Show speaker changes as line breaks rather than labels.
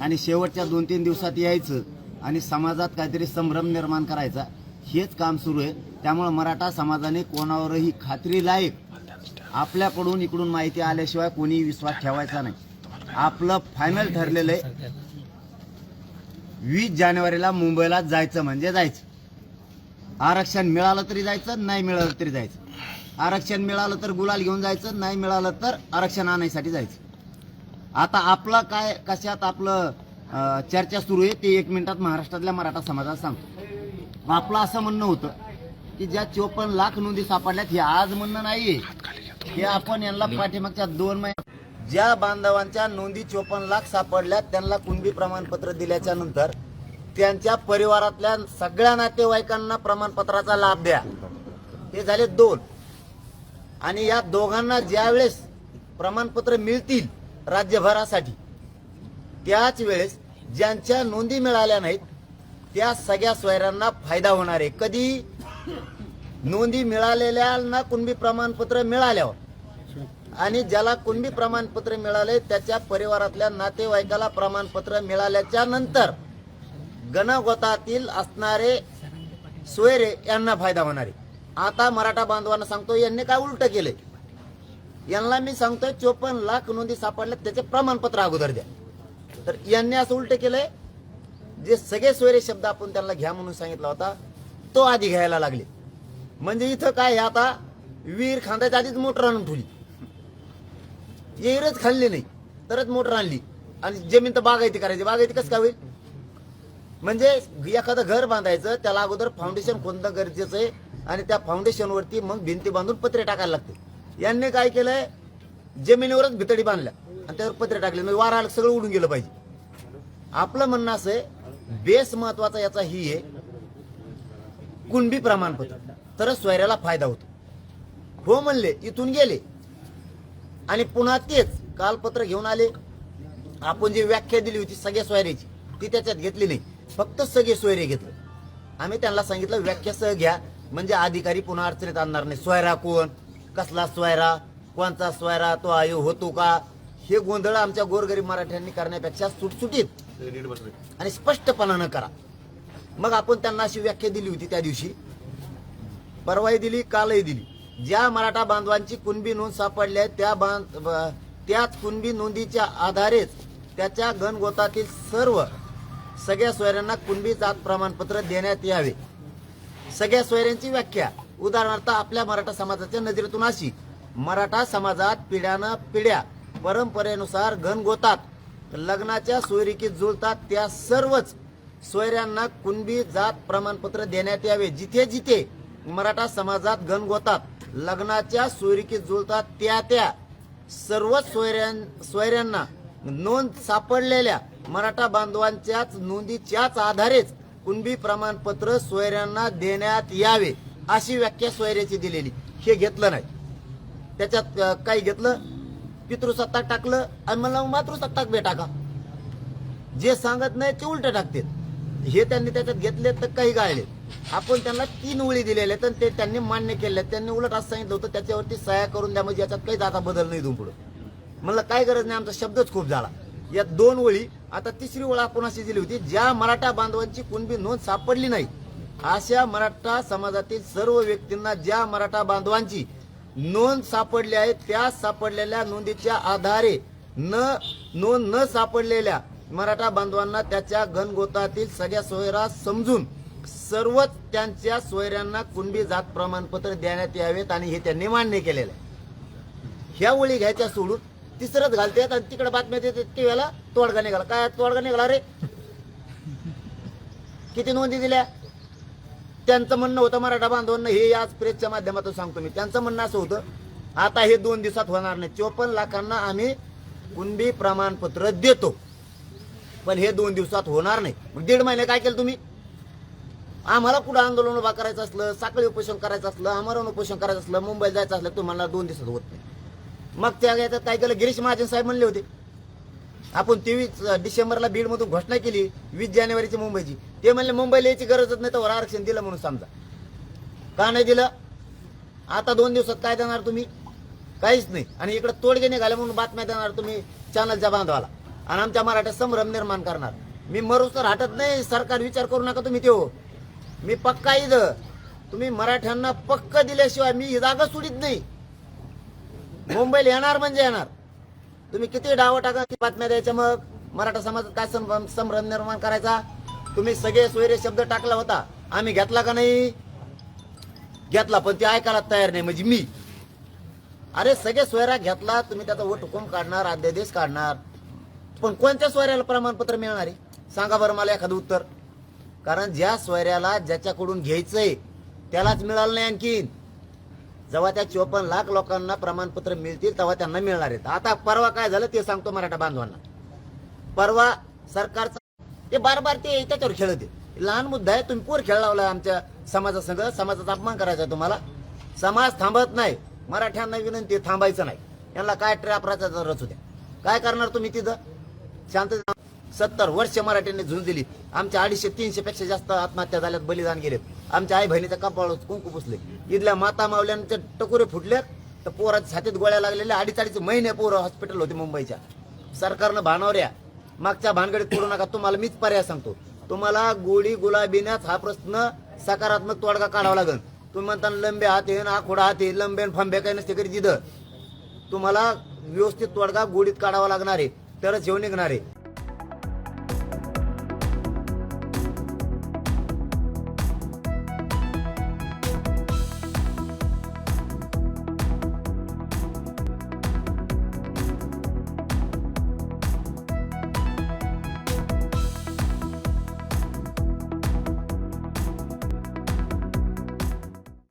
आणि शेवटच्या दोन तीन दिवसात यायचं आणि समाजात काहीतरी संभ्रम निर्माण करायचा हेच काम सुरू आहे. त्यामुळे मराठा समाजाने कोणावरही खात्री लायक आपल्याकडून इकडून माहिती आल्याशिवाय कोणी विश्वास ठेवायचा नाही. आपलं फायनल ठरलेलं आहे वीस जानेवारीला मुंबईला जायचं म्हणजे जायचं. आरक्षण मिळालं तरी जायचं नाही मिळालं तरी जायचं. आरक्षण मिळालं तर गुलाल घेऊन जायचं नाही मिळालं तर आरक्षण आणायसाठी जायचं. आता आपलं काय कशात आपलं अं, चर्चा सुरू आहे ते एक मिनिटात महाराष्ट्रातल्या मराठा समाजात सांगतो. आपलं असं म्हणणं होतं की ज्या चोपन्न लाख नोंदी सापडल्यात हे आज म्हणणं नाहीये. हे आपण यांना पाठीमागच्या दोन महिन्यात ज्या बांधवांच्या नोंदी चोपन्न लाख सापडल्यात त्यांना कुणबी प्रमाणपत्र दिल्याच्या नंतर त्यांच्या परिवारातल्या सगळ्या नातेवाईकांना प्रमाणपत्राचा लाभ द्या. हे झाले दोन. आणि या दोघांना ज्यावेळेस प्रमाणपत्र मिळतील राज्यभरासाठी. त्याच वेळेस ज्यांच्या नोंदी मिळाल्या नाहीत त्या सगळ्या सोयऱ्यांना फायदा होणार आहे. कधी नोंदी मिळालेल्यांना कुणबी प्रमाणपत्र मिळाल्यावर आणि ज्याला कुणबी प्रमाणपत्र मिळाले त्याच्या परिवारातल्या नातेवाईकाला प्रमाणपत्र मिळाल्याच्या नंतर गणगोतातील असणारे सोयरे यांना फायदा होणार आहे. आता मराठा बांधवांना सांगतो यांनी काय उलट केले यांना मी सांगतोय चोपन्न लाख नोंदी सापडल्यात त्याचे प्रमाणपत्र अगोदर द्या. तर यांनी असं उलट केलंय जे सगळे सोयरे शब्द आपण त्यांना घ्या म्हणून सांगितला होता तो आधी घ्यायला लागले. म्हणजे इथं काय आता वीर खांदायच्या आधीच मोटर आणून ठेवली. येरच खाल्ली नाही तरच मोटर आणली. आणि जमीन तर बागायती करायची बागायती कसं काय होईल? म्हणजे एखादं घर बांधायचं त्याला अगोदर फाउंडेशन खोदणं गरजेचं आहे आणि त्या फाउंडेशनवरती मग भिंती बांधून पत्रे टाकायला लागते यांनी काय केलंय? जमिनीवरच भितडी बांधल्या. आणि त्यावर पत्रे टाकले. म्हणजे वारा सगळं उडून गेलं पाहिजे. आपलं म्हणणं असं आहे बेस महत्त्वाचा याचा ही आहे कुणबी प्रमाणपत्र. तरच स्वैऱ्याला फायदा होतो. हो म्हणले इथून गेले. आणि पुन्हा तेच कालपत्र घेऊन आले. आपण जी व्याख्या दिली होती सगळ्या सोयऱ्याची ती त्याच्यात घेतली नाही. फक्त सगळे सोयरे घेतले. आम्ही त्यांना सांगितलं व्याख्या सह घ्या. म्हणजे अधिकारी पुन्हा अडचणीत आणणार नाही. सोयरा कोण? कसला सोयरा? कोणता सोयरा? तो आयो होतो का? हे गोंधळ आमच्या गोरगरीब मराठ्यांनी करण्यापेक्षा सुटसुटीत. आणि स्पष्टपणानं करा. मग आपण त्यांना अशी व्याख्या दिली होती त्या दिवशी. परवाही दिली कालही दिली. ज्या मराठा बांधवांची कुणबी नोंद सापडली आहे त्या बांध ब- त्याच कुणबी नोंदीच्या आधारेच त्याच्या गणगोतातील सर्व सगळ्या सोयऱ्यांना कुणबी जात प्रमाणपत्र देण्यात यावे. सगळ्या सोयऱ्यांची व्याख्या. उदाहरणार्थ आपल्या मराठा समाजाच्या नजरेतून अशी. मराठा समाजात पिढ्यानं पिढ्या परंपरेनुसार घनगोतात लग्नाच्या सोयरिकीत जुळतात त्या सर्वच. सोयऱ्यांना कुणबी जात प्रमाणपत्र देण्यात यावे. जिथे जिथे मराठा समाजात घनगोतात लग्नाच्या सोयरिकीत जुळतात त्या त्या. सर्वच सोयऱ्यां सोयऱ्यांना नोंद सापडलेल्या मराठा बांधवांच्याच नोंदीच्याच आधारेच कुणबी प्रमाणपत्र सोयऱ्यांना देण्यात यावे. अशी व्याख्या सोयऱ्याची दिलेली. हे घेतलं नाही. त्याच्यात काही काय घेतलं पितृसत्ताक टाकलं आणि मला मातृसत्ताक बे टाका. जे सांगत नाही ते उलट टाकते हे त्यांनी त्याच्यात घेतले तर काही गाळले आपण त्यांना तीन ओळी दिलेल्या आहेत आणि ते त्यांनी मान्य केले त्यांनी उलट असं सांगितलं होतं त्याच्यावरती सह्या करून द्या म्हणजे याच्यात काही दादा बदल नाही इथून पुढे. म्हणलं काय गरज नाही आमचा शब्दच खूप झाला. या दोन ओळी आता तिसरी ओळ आपण अशी दिली होती ज्या मराठा बांधवांची कुणबी नोंद सापडली नाही अशा मराठा समाजातील सर्व व्यक्तींना ज्या मराठा बांधवांची नोंद सापडली आहे त्या सापडलेल्या नोंदीच्या आधारे न नोंद न सापडलेल्या मराठा बांधवांना त्याच्या घनगोतातील सगळ्या सोयरा समजून सर्वच त्यांच्या सोयऱ्यांना कुणबी जात प्रमाणपत्र देण्यात यावेत आणि हे त्यांनी मान्य केलेलं आहे. ह्या ओळी घ्यायच्या सोडून तिसरंच घालतात आणि तिकडे बातम्या देतात की वेळेला तोडगा निघाला. काय तोडगा निघाला रे? किती नोंदी दिल्या? त्यांचं म्हणणं होतं मराठा बांधवांना हे आज प्रेसच्या माध्यमातून सांगतो मी. त्यांचं म्हणणं असं होतं आता हे दोन दिवसात होणार नाही. चोपन्न लाखांना आम्ही कुणबी प्रमाणपत्र देतो. पण हे दोन दिवसात होणार नाही. मग दीड महिने काय केलं तुम्ही? आम्हाला कुठं आंदोलन उभा करायचं असलं साखळी उपोषण करायचं असलं आमरण उपोषण करायचं असलं मुंबईला जायचं असलं तुम्हाला दोन दिवसात होत नाही. मग त्या काय केलं? गिरीश महाजन साहेब म्हणले होते. आपण तेवीस डिसेंबरला बीडमधून घोषणा केली वीस जानेवारीची मुंबईची. ते म्हणले मुंबईला यायची गरजच नाही तर आरक्षण दिलं म्हणून समजा. का नाही दिलं? आता दोन दिवसात काय देणार तुम्ही? काहीच नाही. आणि इकडे तोडगे निघाले म्हणून बातम्या देणार तुम्ही चॅनलच्या बांधवाला. आणि आमच्या मराठ्यात संभ्रम निर्माण करणार. मी मरूस तर हटत नाही सरकार विचार करू नका तुम्ही त्यो. मी पक्का इद तुम्ही मराठ्यांना पक्क दिल्याशिवाय मी ही जागा सोडित नाही. मुंबईला येणार म्हणजे येणार. तुम्ही किती डाव टाका किती बातम्या द्यायच्या मग मराठा समाजात काय संभ्रम निर्माण करायचा? तुम्ही सगळे सोयरे शब्द टाकला होता. आम्ही घेतला का नाही? घेतला पण ते ऐकायला तयार नाही म्हणजे मी. अरे सगळे सोयरा घेतला तुम्ही त्याचा वट हुकूम काढणार अध्यादेश काढणार? पण कोणत्या सोयऱ्याला प्रमाणपत्र मिळणार आहे? सांगा बरं मला एखादं उत्तर. कारण ज्या सोयऱ्याला ज्याच्याकडून घ्यायचंय त्यालाच मिळालं नाही आणखीन. जेव्हा त्या चोपन्न लाख लोकांना प्रमाणपत्र मिळतील तेव्हा त्यांना मिळणार आहेत. आता परवा काय झालं ते सांगतो मराठा बांधवांना. परवा सरकारचा ते बार बार ते त्याच्यावर खेळत आहे. लहान मुद्दा आहे तुम्ही पोर खेळ लावला आमच्या समाजासंग समाजाचा अपमान करायचा तुम्हाला? समाज थांबत नाही. मराठ्यांना विनंती थांबायचं नाही. यांना काय ट्रॅप राहायचा रच होत्या? काय करणार तुम्ही तिथं? शांत सत्तर वर्ष मराठ्यांनी झुंज दिली. आमच्या अडीचशे तीनशे पेक्षा जास्त आत्महत्या झाल्यात बलिदान गेलेत. आमच्या आई बहिणीच्या कपाळ कुंकू पुसले. इथल्या माता मावल्यांचे टकुरे फुटलेत. तर पोराच्या छातीत गोळ्या लागलेल्या अडीच अडीच महिने पोरं हॉस्पिटल होते मुंबईच्या. सरकारनं भानावऱ्या मागच्या भानगडीत करू नका. तुम्हाला मीच पर्याय सांगतो. तुम्हाला गोळी गुलाबीण्यात हा प्रश्न सकारात्मक तोडगा काढावा लागेल. तुम्ही म्हणता लंबे हात येईन आखोडा हात येईल लंबे फांबे फंबे काही नसते तरी जिद तुम्हाला व्यवस्थित तोडगा गोडीत काढावा लागणार आहे. तरच येऊन निघणार आहे.